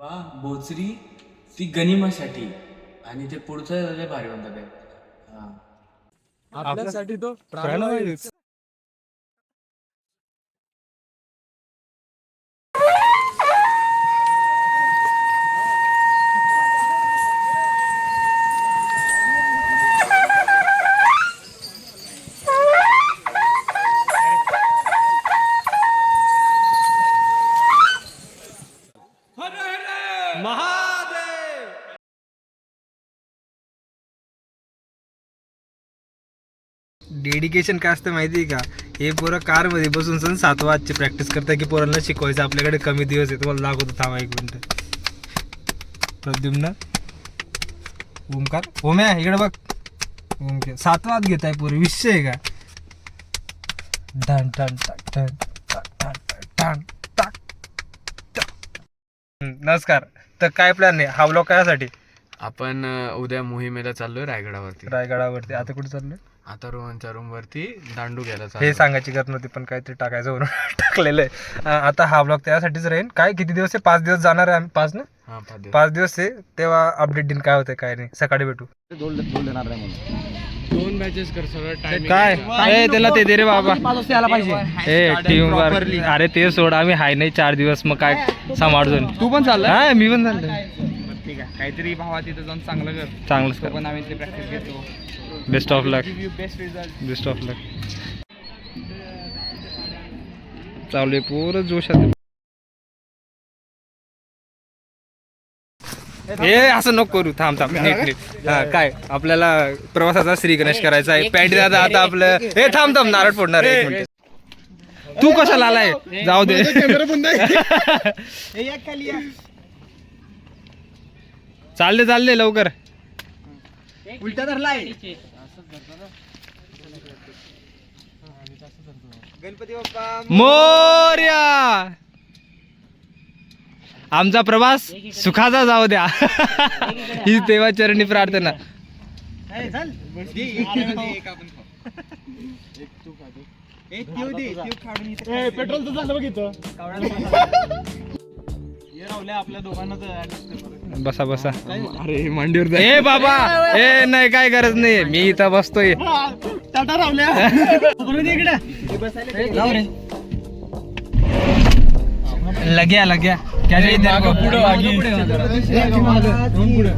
पा बोचरी ती गनिमासाठी आणि ते पुढचं लय भारी म्हणतात ते. हा आपल्यासाठी तो प्राणवायूच. डेडिकेशन काय असतं माहिती आहे का? हे पोरं कारमध्ये बसून सण सात वाजची प्रॅक्टिस करतात की पोरांना शिकवायचं आपल्याकडे कमी दिवस आहे तुम्हाला दाखवतो थांबा एक मिनटं. प्रद्युम्न. ओमकार. ओम्या इकडे बघ. ओमके. सात वाज घेत आहे पोरं विषय आहे का? Done done done done done done नमस्कार. तर काय प्लॅन आहे? हा ब्लॉग करायसाठी आपण उद्या मोहिमेला चाललोय रायगडावरती. रायगडावरती. आता कुठे चाललोय? आता रोहनच्या रूम वरती दांडू घ्यायला हे. सांगायची गरज नव्हती पण काहीतरी टाकायचं म्हणून टाकलेलं आहे. आता हा ब्लॉग त्यासाठीच राहील काय किती दिवस आहे? पाच दिवस जाणार आहे आम्ही? पाच ना? हा पाच दिवस. आहे. तेव्हा अपडेट देईन काय होतं काय नाही. सकाळी भेटू. दोन बॅचेस कर सगळं काय? ए, त्याला ते दे रे बाबा. ए टीम अरे ते सोड. आम्ही हाय नाही चार दिवस मग काय सांभाळून तू पण चालला मी पण आहे काहीतरी भावा तिथं जाऊन चांगलं कर. चांगलंच तो कर. पण आम्ही ते प्रॅक्टिस घेतो. Best of luck best result best of luck चालू आहे पोर जोशात. हे असं नको करू. थांब थांब. नीट नीट हा काय? आपल्याला प्रवासाचा श्री गणेश करायचा आहे. पॅन्ट दादा आता आपलं हे थांब थांब. नारळ फोडणार आहे. एक मिनिट तू कशाला आलाय? जाऊ दे. चालले चालले लवकर. उलटा धरलाय गणपती बाप्पा मोर्या. आमचा प्रवास सुखाचा जाऊ द्या. ही देवाचरणी प्रार्थना. पेट्रोल तर झालं बघितलं बसा बसा. अरे मांडीवर ए बाबा! ए नाही काय गरज नाही. मी इथं बसतोय. टाटा रावल्या इकडे. लग्या लग्या?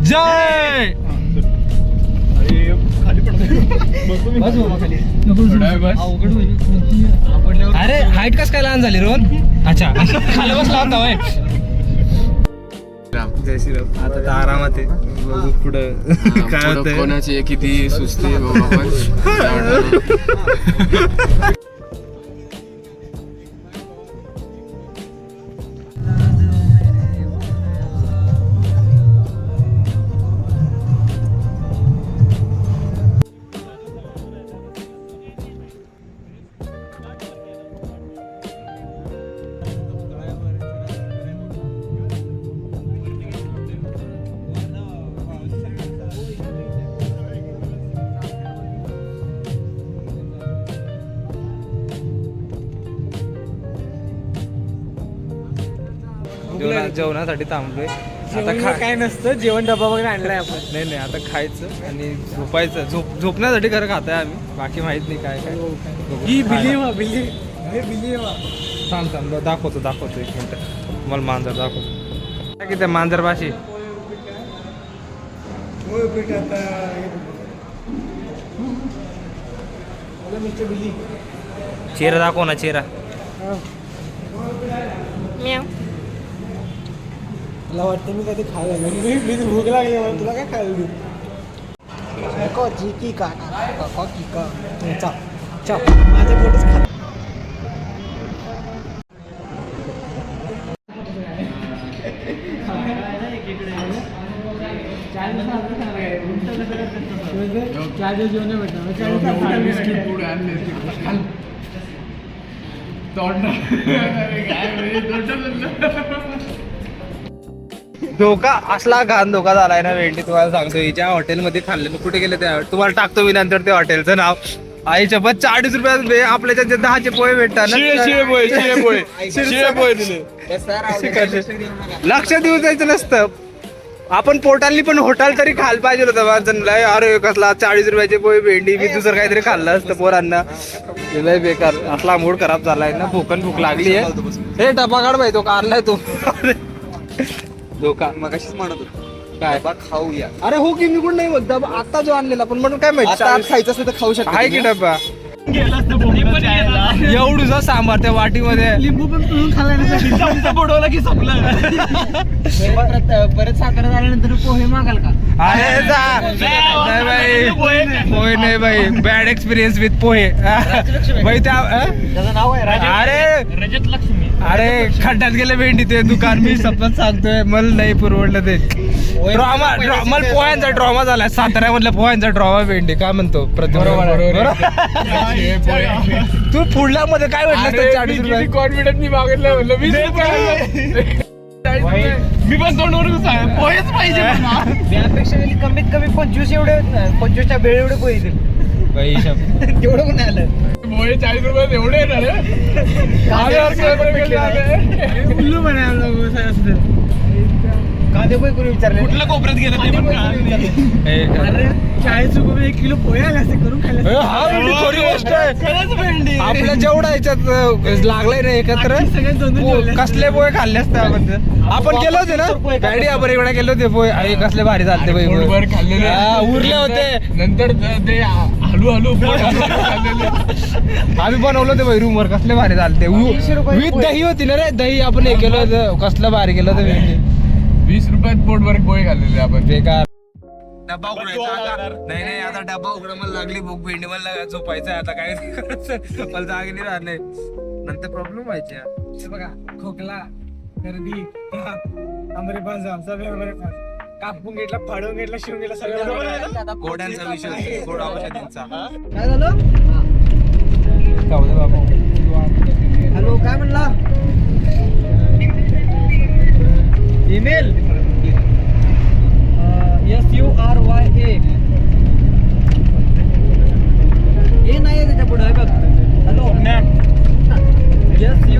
जय! अरे हाईट कस काय लहान झाली रोहन? अच्छा. खाली बसला होता होय जय श्रीराम. आता तर आरामात आहे. बघू पुढं काय होतंय. कोणाची किती सुस्ती जेवणा जेवणासाठी थांबलोय. आता खा काय नसतं जेवण डबा वगैरे आणलाय आपण. नाही नाही आता खायचं आणि झोपायचं. झोप झोपण्यासाठी खरं खाताय आम्ही. बाकी माहीत नाही काय काय. बघू. ही. Believe believe. हे बिलीव थांब थांब दा- दाखवतो दाखवतो एक मिनिट. मला मांजर दाखवतो. काय किती मांजर भाषी चेहरा दाखव ना चेहरा. मला वाटतं मी कधी खायला लागलो मी भूक लागली मला तुला काय खायला देऊ नको चिकी का नको की का चप चप माझं पोटच खा. धोका असला घाण धोका झालाय ना वेंडी तुम्हाला सांगतो हिच्या हॉटेलमध्ये खाल्लेलं कुठे गेलं त्या तुम्हाला टाकतो मी नंतर त्या हॉटेलचं नाव. आईच्या बस चाळीस रुपयात बे- आपल्या त्याचे दहाचे पोहे भेटतात ना. लक्ष देऊ द्यायचं नसतं. आपण पोटाली पण होटाल तरी खायला पाहिजे होतं अरे कसला चाळीस रुपयाचे पोहे भेंडी मी दुसरं काहीतरी खाल्लं असतं पोरांना. हे लय बेकार असला मूड खराब झालाय ना भूकन भूक लागली आहे हे डबा काढ बाई तो कारलाय तो. धोका. मग अशीच म्हणत होतो. काय? डबा खाऊया. अरे हो की मी पण नाही म्हणत डबा आता जो आणलेला पण म्हणून काय माहिती आता खायचं असेल तर खाऊ शकतो आहे की डबा? एवढूसा सांबार त्या वाटीमध्ये. लिंबू पण पिळून खाल्ला बुडवलं की संपलं. परत साखर झाल्यानंतर पोहे मागाल का? अरे नाही पोहे. नाही बाई. Bad experience with poha. बाई त्या अरे. रजत लक्ष्मी. अरे खड्ड्यात गेले भेंडी ते दुकान. मी सपत सांगतोय मला नाही पुरवडलं ते. ड्रामा मला पोह्यांचा ड्रामा झालाय. साताऱ्यामधल्या पोह्यांचा ड्रामा भेंडी काय म्हणतो? प्रतिमा तू पुढल्या मध्ये काय म्हटलं कॉन्फिडन्स मी मागितलं म्हणलं रुपये मी पण तोंडवर सांग पोहेच पाहिजे. त्यापेक्षा कमीत कमी पंचवीस एवढे पंचवीसच्या बेळ एवढे पोहे येतील तेवढं पण आलं. पोहे चाळीस रुपये एवढे येणार. उल्लू म्हणायला कांदे पोहे करून विचारले कुठल्या कोपऱ्यात गेलं ते पण कळालं नाही. ए, अरे चाळीस रुपये एक किलो करून खायला हा भेंडी गोष्ट आहे. आपल्या जेवढा याच्यात लागलाय ना एकत्र. कसले पोहे खाल्ले असते आपण गेलो होते ना? बॅडी आपण एवढा गेलो होते पोहे. कसले भारी. पोटभर खाल्लेले. हा, उरले होते. नंतर ते- हलू हलू. आम्ही बनवलं होते बाई रूमवर कसले भारी रुपये विथ. दही होती ना रे? दही आपण हे केलं होतं. कसलं भारी केलं होतं भेंडी. वीस रुपयात पोटभर पोहे खाल्लेले आपण. बेकार. डबा उघडायचा आता नाही नाही आता डबा उघडा मला लागली भूक भेंडी. मला झोपायचं आता काय मला जागे नाही राहत नाही नंतर प्रॉब्लेम व्हायचे हे बघा खोकला गर्दी आंबरे पास सगळे आंबरे पास कापून घेतला फाडून घेतला शिवून घेतला सगळं गोड्यांचा विषय? गोड औषधींचा? काय झालं? हॅलो काय म्हणला? ईमेल? Yes,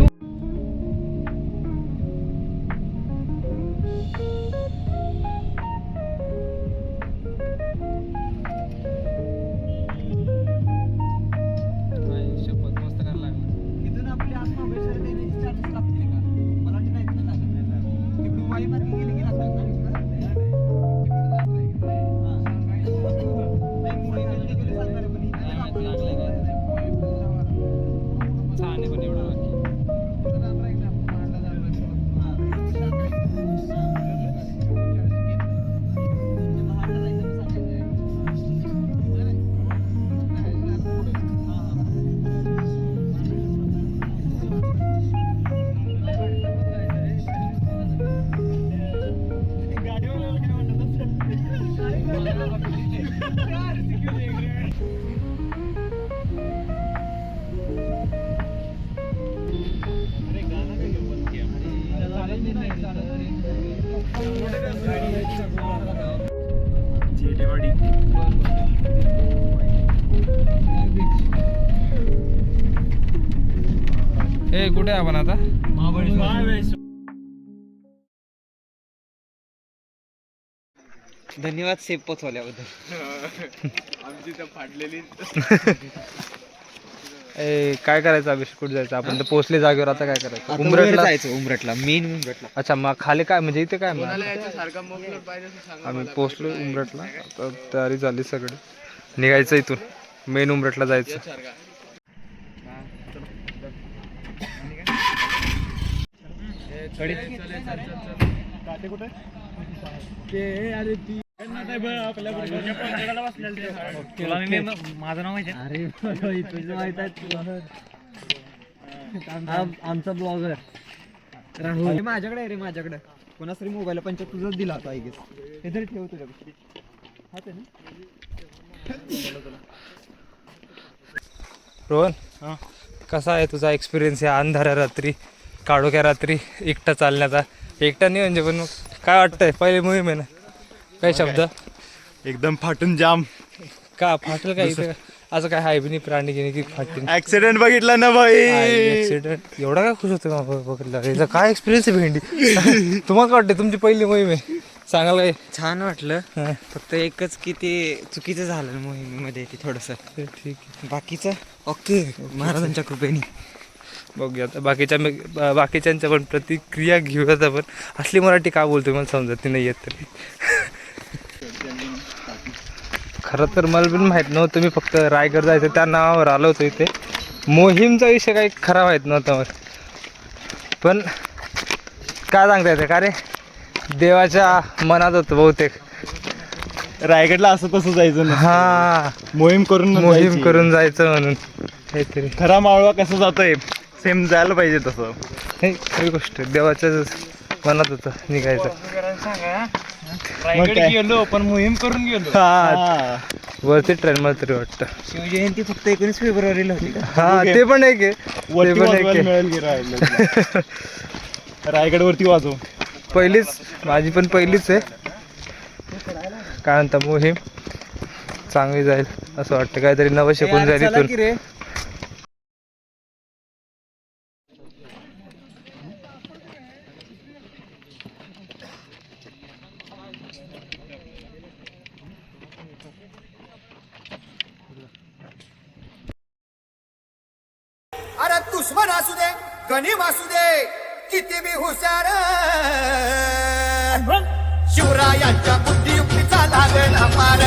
कुठे आहे आपण आता? धन्यवाद सेप पोचवल्याबद्दल. आमची तर फाडलेली ए काय करायचं अभिषेक कुठे जायचं? आपण तर पोहोचले जागेवर आता काय करायचं? उमरटला जायचं उमरटला मेन उमरटला अच्छा मग खाली काय म्हणजे इथे काय आम्ही पोहोचलो उमरटला आता तयारी झाली सगळी. निघायचं इथून मेन उमरटला जायचं. माझं नाव माहिती अरे तुझं माहीत आहे आमचा ब्लॉगर राहुल. माझ्याकडे आहे रे माझ्याकडे. कोणाच तरी मोबाईल पण तुझंच दिला होता गेस हे तरी ठेव तुझ्याकडे आहे ना? रोहन कसा आहे तुझा एक्सपिरियन्स या अंधाऱ्या रात्री? काळोख्या रात्री. एकटा चालण्याचा. एकटा नाही म्हणजे पण मग काय वाटतंय? पहिली मोहीम आहे ना? काय शब्द? एकदम फाटून जाम. का फाटल का इथे? असं काय आहे बी नाही प्राणी गिनी की फाटतील? ऍक्सिडेंट बघितला ना भाई. ऍक्सिडेंट एवढा काय खुश होतो का बघितलं? याचा काय एक्सपिरियन्स आहे भेंडी? तुम्हाला काय वाटतं तुमची पहिली मोहीम आहे. सांगाल काय? छान वाटलं. हा, फक्त एकच की ते चुकीचं झालं मोहिमेमध्ये ते थोडस. ठीक आहे. बाकीचं ओके. महाराजांच्या कृपेने. बघूया आता बाकीच्या बाकीच्यांच्या पण प्रतिक्रिया घेऊयात आपण. असली मराठी का बोलतो मला समजत नाही येत तरी. खरं तर मला पण माहीत नव्हतं मी फक्त रायगड जायचं त्या नावावर आलो होतो इथे. मोहीमचा विषय काही खरा माहीत नव्हता मला. पण काय सांगता येतं का रे? देवाच्या मनात होतं बहुतेक. रायगडला असं तसं जायचं हा. मोहीम करून मोहीम. करून जायचं म्हणून. काहीतरी. खरा मावळा कसं जातोय? सेम जायला पाहिजे तसं. हे खरी गोष्ट. आहे. देवाच्या मनात होतं निघायचं? गेलो पण मोहीम करून गेलो. हा. वरती ट्रेन मला तरी वाटतं. शिवजयंती फक्त एकोणीस फेब्रुवारीला होती का? हा ते पण एक आहे. ते पण एक आहे. रायगड वरती वाजव. पहिलीच माझी पण पहिलीच आहे. काय म्हणता मोहीम? चांगली जाईल असं वाटतं. काहीतरी नवं शिकून जाईल इथून. गणिम असू दे किती बी हुशार. शिवरायांच्या बुद्धियुक्तीचा लागला मार